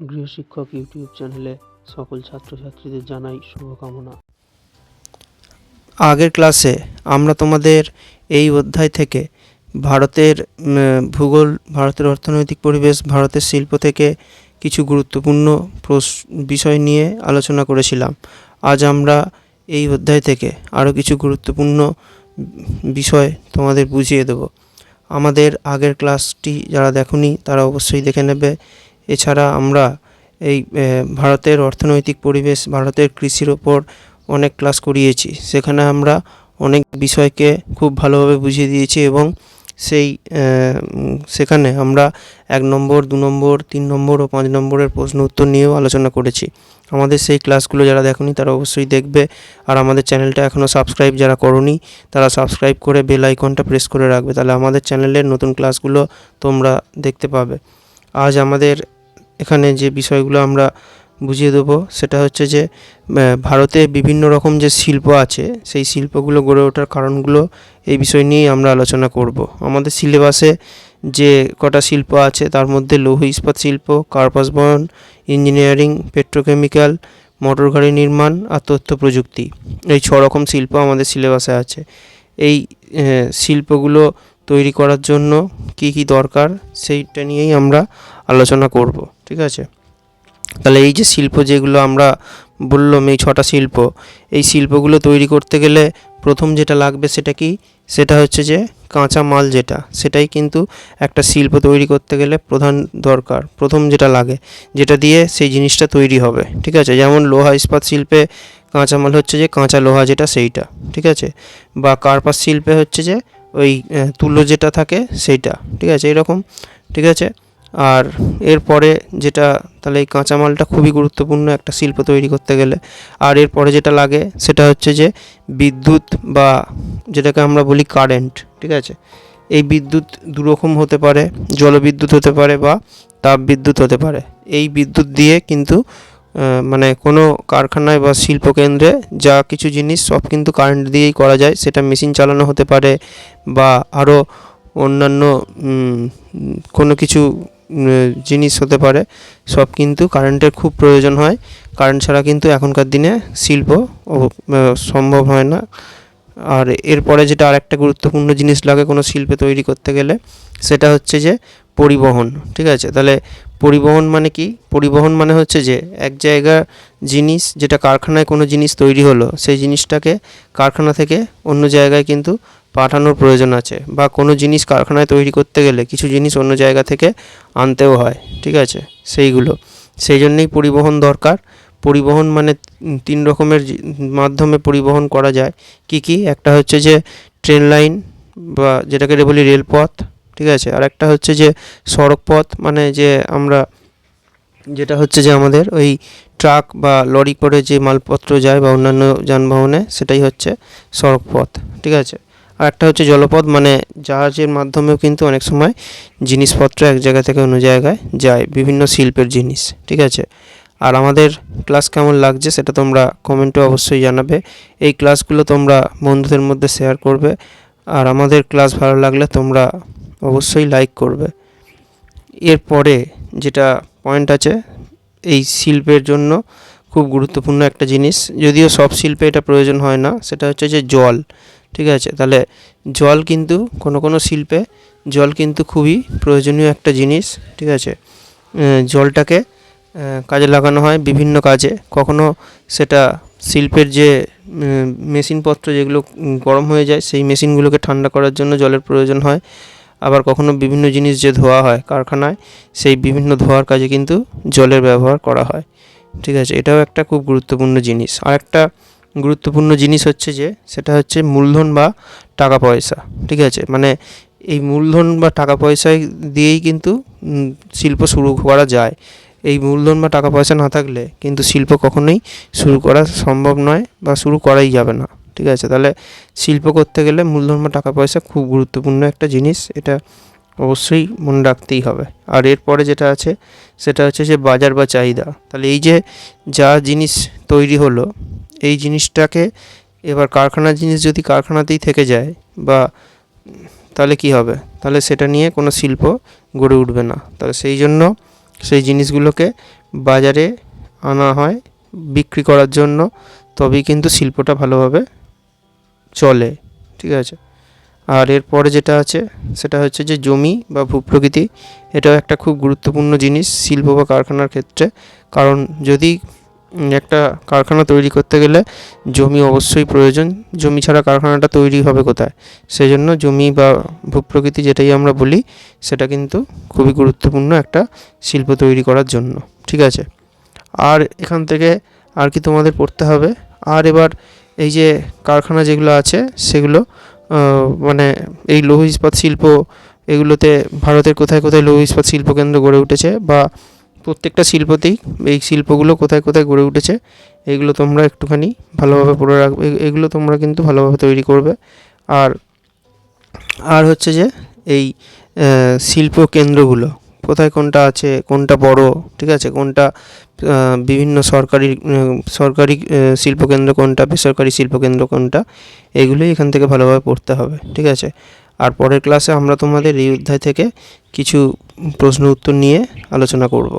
গৃহশিক্ষক YouTube চ্যানেলে সকল ছাত্রছাত্রীদের জানাই শুভকামনা। আগের ক্লাসে আমরা তোমাদের এই অধ্যায় থেকে ভারতের ভূগোল, ভারতের অর্থনৈতিক পরিবেশ, ভারতের শিল্প থেকে কিছু গুরুত্বপূর্ণ বিষয় নিয়ে আলোচনা করেছিলাম। আজ আমরা এই অধ্যায় থেকে আরও কিছু গুরুত্বপূর্ণ বিষয় তোমাদের বুঝিয়ে দেব। আমাদের আগের ক্লাসটি যারা দেখনি তারা অবশ্যই দেখে নেবে। এছাড়া আমরা এই ভারতের অর্থনৈতিক পরিবেশ, ভারতের কৃষির ওপর অনেক ক্লাস করিয়েছি। সেখানে আমরা অনেক বিষয়কে খুব ভালোভাবে বুঝিয়ে দিয়েছি এবং সেই সেখানে আমরা এক নম্বর, দু নম্বর, তিন নম্বর ও পাঁচ নম্বরের প্রশ্ন উত্তর নিয়েও আলোচনা করেছি। আমাদের সেই ক্লাসগুলো যারা দেখনি তারা অবশ্যই দেখবে। আর আমাদের চ্যানেলটা এখনও সাবস্ক্রাইব যারা করনি, তারা সাবস্ক্রাইব করে বেল আইকনটা প্রেস করে রাখবে। তাহলে আমাদের চ্যানেলের নতুন ক্লাসগুলো তোমরা দেখতে পাবে। আজ আমাদের এখানে যে বিষয়গুলো আমরা বুঝিয়ে দেবো, সেটা হচ্ছে যে ভারতে বিভিন্ন রকম যে শিল্প আছে, সেই শিল্পগুলো গড়ে ওঠার কারণগুলো এই বিষয় নিয়েই আমরা আলোচনা করব। আমাদের সিলেবাসে যে কটা শিল্প আছে, তার মধ্যে লৌহ ইস্পাত শিল্প, কার্পাস বয়ন ইঞ্জিনিয়ারিং, পেট্রোকেমিক্যাল, মোটর গাড়ি নির্মাণ আর তথ্য প্রযুক্তি। এই ছ রকম শিল্প আমাদের সিলেবাসে আছে। এই শিল্পগুলো তৈরি করার জন্য কি কি দরকার, সেইটা নিয়েই আমরা আলোচনা করব। ঠিক আছে? তাহলে এই যে শিল্প যেগুলো আমরা বললাম, এই ছটা শিল্প, এই শিল্পগুলো তৈরি করতে গেলে প্রথম যেটা লাগবে সেটা কি? সেটা হচ্ছে যে কাঁচা মাল যেটা, সেটাই কিন্তু একটা শিল্প তৈরি করতে গেলে প্রধান দরকার, প্রথম যেটা লাগে, যেটা দিয়ে সেই জিনিসটা তৈরি হবে, ঠিক আছে? যেমন লোহা ইস্পাত শিল্পে কাঁচা মাল হচ্ছে যে কাঁচা লোহা যেটা সেইটা, ঠিক আছে? বা কার্পাস শিল্পে হচ্ছে যে ওই তুলো যেটা থাকে সেইটা, ঠিক আছে? এরকম, ঠিক আছে? আর এরপরে যেটা, তাহলে এই কাঁচামালটা খুবই গুরুত্বপূর্ণ একটা শিল্প তৈরি করতে গেলে। আর এরপরে যেটা লাগে, সেটা হচ্ছে যে বিদ্যুৎ বা যেটাকে আমরা বলি কারেন্ট ঠিক আছে? এই বিদ্যুৎ দুরকম হতে পারে, জলবিদ্যুৎ হতে পারে বা তাপ বিদ্যুৎ হতে পারে। এই বিদ্যুৎ দিয়ে কিন্তু মানে কোনো কারখানায় বা শিল্পকেন্দ্রে যা কিছু জিনিস সব কিন্তু কারেন্ট দিয়েই করা যায়। সেটা মেশিন চালানো হতে পারে বা আরও অন্যান্য কোনো কিছু জিনিস হতে পারে। সব কিন্তু কারেন্টের খুব প্রয়োজন হয়। কারেন্ট ছাড়া কিন্তু এখনকার দিনে শিল্প সম্ভব হয় না। আর এরপরে যেটা আরেকটা গুরুত্বপূর্ণ জিনিস লাগে কোনো শিল্পে তৈরি করতে গেলে, সেটা হচ্ছে যে পরিবহন, ঠিক আছে? তাহলে পরিবহন মানে কি? পরিবহন মানে হচ্ছে যে এক জায়গা জিনিস, যেটা কারখানায় কোনো জিনিস তৈরি হলো, সেই জিনিসটাকে কারখানা থেকে অন্য জায়গায় কিন্তু পাঠানোর প্রয়োজন আছে। বা কোনো জিনিস কারখানায় তৈরি করতে গেলে কিছু জিনিস অন্য জায়গা থেকে আনতেও হয়, ঠিক আছে? সেইগুলো। সেই জন্যেই পরিবহন দরকার। পরিবহন মানে তিন রকমের মাধ্যমে পরিবহন করা যায়। কি কি? একটা হচ্ছে যে ট্রেন লাইন বা যেটাকে বলি রেলপথ ঠিক আছে? আর একটা হচ্ছে যে সড়ক পথ মানে যে আমরা, যেটা হচ্ছে যে আমাদের ওই ট্রাক বা লরি করে যে মালপত্র যায় বা অন্যান্য যানবাহনে, সেটাই হচ্ছে সড়ক পথ ঠিক আছে? আর একটা হচ্ছে জলপথ মানে জাহাজের মাধ্যমেও কিন্তু অনেক সময় জিনিসপত্র এক জায়গা থেকে অন্য জায়গায় যায়, বিভিন্ন শিল্পের জিনিস, ঠিক আছে? আর আমাদের ক্লাস কেমন লাগছে সেটা তোমরা কমেন্টে অবশ্যই জানাবে। এই ক্লাসগুলো তোমরা বন্ধুদের মধ্যে শেয়ার করবে। আর আমাদের ক্লাস ভালো লাগলে তোমরা অবশ্যই লাইক করবে। এরপরে যেটা পয়েন্ট আছে, এই শিল্পের জন্য খুব গুরুত্বপূর্ণ একটা জিনিস। যদিও সব শিল্পে এটা প্রয়োজন হয় না, সেটা হচ্ছে যে জল, ঠিক আছে? তাহলে জল কিন্তু কোনো কোনো শিল্পে জল কিন্তু খুবই প্রয়োজনীয় একটা জিনিস, ঠিক আছে? জলটাকে কাজে লাগানো হয় বিভিন্ন কাজে। কখনো সেটা শিল্পের যে মেশিনপত্র যেগুলো গরম হয়ে যায়, সেই মেশিনগুলোকে ঠান্ডা করার জন্য জলের প্রয়োজন হয়। আবার কখনো বিভিন্ন জিনিস যে ধোয়া হয় কারখানায়, সেই বিভিন্ন ধোয়ার কাজে কিন্তু জলের ব্যবহার করা হয়। ঠিক আছে? এটাও একটা খুব গুরুত্বপূর্ণ জিনিস। আর একটা গুরুত্বপূর্ণ জিনিস হচ্ছে যে, সেটা হচ্ছে মূলধন বা টাকা পয়সা। ঠিক আছে? মানে এই মূলধন বা টাকা পয়সায় দিয়েই কিন্তু শিল্প শুরু করা যায়। এই মূলধন বা টাকা পয়সা না থাকলে কিন্তু শিল্প কখনোই শুরু করা সম্ভব নয় বা শুরু করাই যাবে না। ঠিক আছে? তাহলে শিল্প করতে গেলে মূলধন বা টাকা পয়সা খুব গুরুত্বপূর্ণ একটা জিনিস। এটা অবশ্যই মনে রাখতেই হবে। আর এরপরে যেটা আছে, সেটা হচ্ছে যে বাজার বা চাহিদা। তাহলে এই যে যা জিনিস তৈরি হলো, এই জিনিসটাকে এবার কারখানার জিনিস যদি কারখানাতেই থেকে যায় বা তাহলে কি হবে? তাহলে সেটা নিয়ে কোনো শিল্প গড়ে উঠবে না। তাহলে সেই জন্য সেই জিনিসগুলোকে বাজারে আনা হয়, বিক্রি করার জন্য। তবেই কিন্তু শিল্পটা ভালোভাবে চলে, ঠিক আছে? আর এরপরে যেটা আছে, সেটা হচ্ছে যে জমি বা ভূপ্রকৃতি, এটাও একটা খুব গুরুত্বপূর্ণ জিনিস শিল্প বা কারখানার ক্ষেত্রে। কারণ যদি একটা কারখানা তৈরি করতে গেলে জমি অবশ্যই প্রয়োজন। জমি ছাড়া কারখানাটা তৈরি হবে কোথায়? সেই জন্য জমি বা ভূপ্রকৃতি যেটাই আমরা বলি, সেটা কিন্তু খুবই গুরুত্বপূর্ণ একটা শিল্প তৈরি করার জন্য, ঠিক আছে? আর এখান থেকে আর কি তোমাদের পড়তে হবে? আর এবার এই যে কারখানা যেগুলো আছে, সেগুলো মানে এই লৌহ ইস্পাত শিল্প এগুলোতে ভারতের কোথায় কোথায় লৌহ ইস্পাত শিল্প কেন্দ্র গড়ে উঠেছে বা প্রত্যেকটা শিল্পতেই এই শিল্পগুলো কোথায় কোথায় গড়ে উঠেছে, এগুলো তোমরা একটুখানি ভালোভাবে পড়ে রাখবে এগুলো তোমরা কিন্তু ভালোভাবে তৈরি করবে। আর আর হচ্ছে যে এই শিল্প কেন্দ্রগুলো কোথায় কোনটা আছে, কোনটা বড়, ঠিক আছে? কোনটা বিভিন্ন সরকারি সরকারি শিল্পকেন্দ্র কোনটা, বেসরকারি শিল্পকেন্দ্র কোনটা, এগুলোই এখান থেকে ভালোভাবে পড়তে হবে, ঠিক আছে? আর পরের ক্লাসে আমরা তোমাদের এই অধ্যায় থেকে কিছু প্রশ্ন উত্তর নিয়ে আলোচনা করব।